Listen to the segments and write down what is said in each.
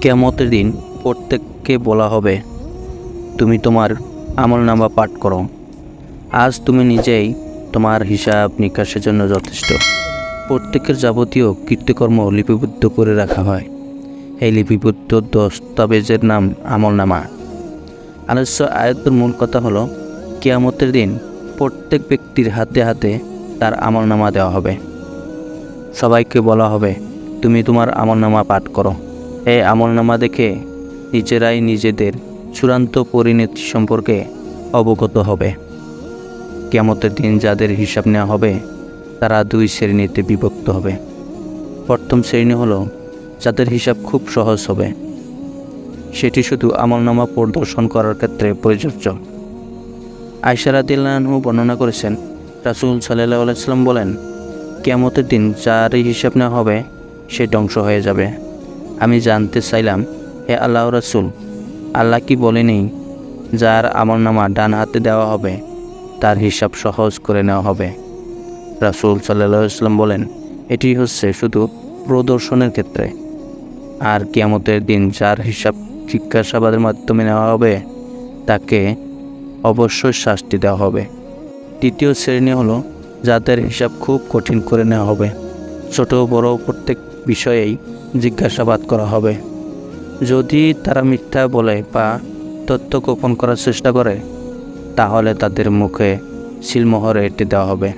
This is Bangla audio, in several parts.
কেয়ামতের দিন প্রত্যেককে বলা হবে, তুমি তোমার আমল নামা পাঠ করো। আজ তুমি নিজেই তোমার হিসাব নিকাশের জন্য যথেষ্ট। প্রত্যেকের যাবতীয় কীর্তিকর্ম লিপিবদ্ধ করে রাখা হয়। এই লিপিবদ্ধ দস্তাবেজের নাম আমল নামা। আলোচ্য আয়ত্তের মূল কথা হলো, কেয়ামতের দিন প্রত্যেক ব্যক্তির হাতে হাতে তার আমল নামা দেওয়া হবে। সবাইকে বলা হবে, তুমি তোমার আমলনামা পাঠ করো। এই আমলনামা দেখে নিজেরাই নিজেদের চূড়ান্ত পরিণতি সম্পর্কে অবগত হবে। কেমতের দিন যাদের হিসাব নেওয়া হবে, তারা দুই শ্রেণীতে বিভক্ত হবে। প্রথম শ্রেণি হলো যাদের হিসাব খুব সহজ হবে। সেটি শুধু আমলনামা প্রদর্শন করার ক্ষেত্রে প্রযোজ্য। আয়সারাদিল্লাহু বর্ণনা করেছেন, রাসুল সাল্লাহ আলাইসাল্লাম বলেন, কেয়ামতের দিন যার হিসাব নেওয়া হবে, সে ধ্বংস হয়ে যাবে। আমি জানতে চাইলাম, হে আল্লাহ রাসুল, আল্লাহ কি বলেনি যার আমার নামা ডান হাতে দেওয়া হবে, তার হিসাব সহজ করে নেওয়া হবে? রাসুল সাল্লাহ ইসলাম বলেন, এটি হচ্ছে শুধু প্রদর্শনের ক্ষেত্রে। আর কিয়ামতের দিন যার হিসাব জিজ্ঞাসাবাদের মাধ্যমে নেওয়া হবে, তাকে অবশ্যই শাস্তি দেওয়া হবে। তৃতীয় শ্রেণি হলো, যাদের হিসাব খুব কঠিন করে নেওয়া হবে। ছোট বড় প্রত্যেক বিষয়েই জিজ্ঞাসাবাদ করা হবে। যদি তারা মিথ্যা বলে বা তথ্য গোপন করার চেষ্টা করে, তাহলে তাদের মুখে সিলমোহর এঁটে দেওয়া হবে।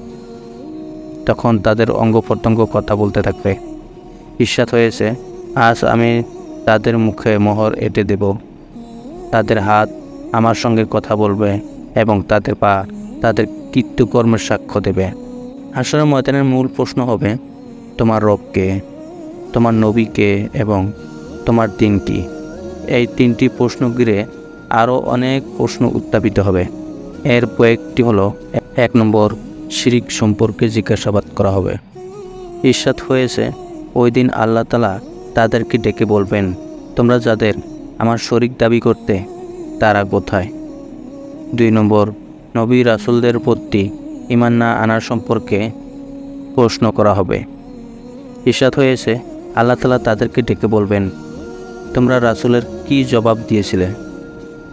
তখন তাদের অঙ্গ প্রত্যঙ্গ কথা বলতে থাকবে। ঈর্ষাদ হয়েছে, আজ আমি তাদের মুখে মোহর এঁটে দেব। তাদের হাত আমার সঙ্গে কথা বলবে এবং তাদের পা তাদের কৃত্যকর্মের সাক্ষ্য দেবে। আসলে ময়দানের মূল প্রশ্ন হবে তোমার রবকে, তোমার নবীকে এবং তোমার দিন কি এই তিনটি প্রশ্ন ঘিরে আরও অনেক প্রশ্ন উত্থাপিত হবে। এর কয়েকটি হলো, এক নম্বর, শিরিক সম্পর্কে জিজ্ঞাসাবাদ করা হবে। ঈর্ষাদ হয়েছে, ওই দিন আল্লাহ তালা তাদেরকে ডেকে বলবেন, তোমরা যাদের আমার শরিক দাবি করতে, তারা কোথায়? দুই নম্বর, নবী রাসুলদের প্রতি ইমান না আনার সম্পর্কে প্রশ্ন করা হবে। ঈর্ষাদ হয়েছে আল্লাহ তালা তাদেরকে ডেকে বলবেন, তোমরা রাসুলের কি জবাব দিয়েছিলে?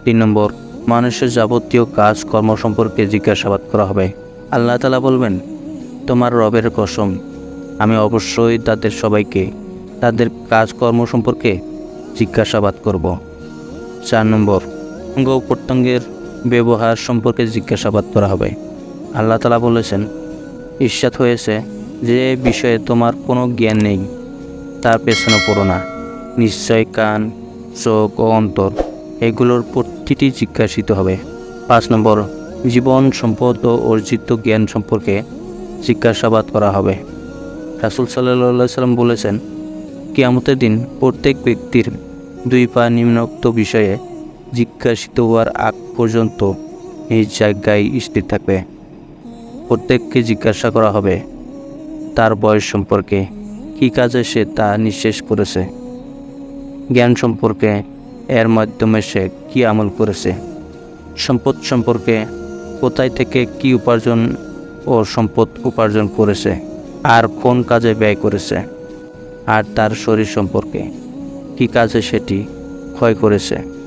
তিন নম্বর, মানুষের যাবতীয় কাজ, কর্ম সম্পর্কে জিজ্ঞাসাবাদ করা হবে। আল্লাহ তালা বলবেন, তোমার রবের কসম, আমি অবশ্যই তাদের সবাইকে, তাদের কাজকর্ম সম্পর্কে জিজ্ঞাসাবাদ করব। চার নম্বর, অঙ্গ প্রত্যঙ্গের ব্যবহার সম্পর্কে জিজ্ঞাসাবাদ করা হবে। আল্লাহ তালা বলেছেন ঈর্ষাদ হয়েছে যে বিষয়ে তোমার কোনো জ্ঞান নেই, তার পেছনে পড়ো না। নিশ্চয় কান, চোখ ও অন্তর এগুলোর প্রতিটি জিজ্ঞাসিত হবে। পাঁচ নম্বর, জীবন সম্পদ ও অর্জিত জ্ঞান সম্পর্কে জিজ্ঞাসাবাদ করা হবে। রাসুল সাল্লাহ সাল্লাম বলেছেন, কিয়ামতের দিন প্রত্যেক ব্যক্তির দুই পা নিম্নোক্ত বিষয়ে জিজ্ঞাসিত হওয়ার আগ পর্যন্ত এই জায়গায় স্থির থাকবে। প্রত্যেককে জিজ্ঞাসা করা হবে তার বয়স সম্পর্কে কী কাজে সে তা নিঃশেষ করেছে? জ্ঞান সম্পর্কে এর মাধ্যমে সে কী আমল করেছে? সম্পদ সম্পর্কে কোথায় থেকে কি উপার্জন ও সম্পদ উপার্জন করেছে? আর কোন কাজে ব্যয় করেছে? আর তার শরীর সম্পর্কে কী কাজে সেটি ক্ষয় করেছে?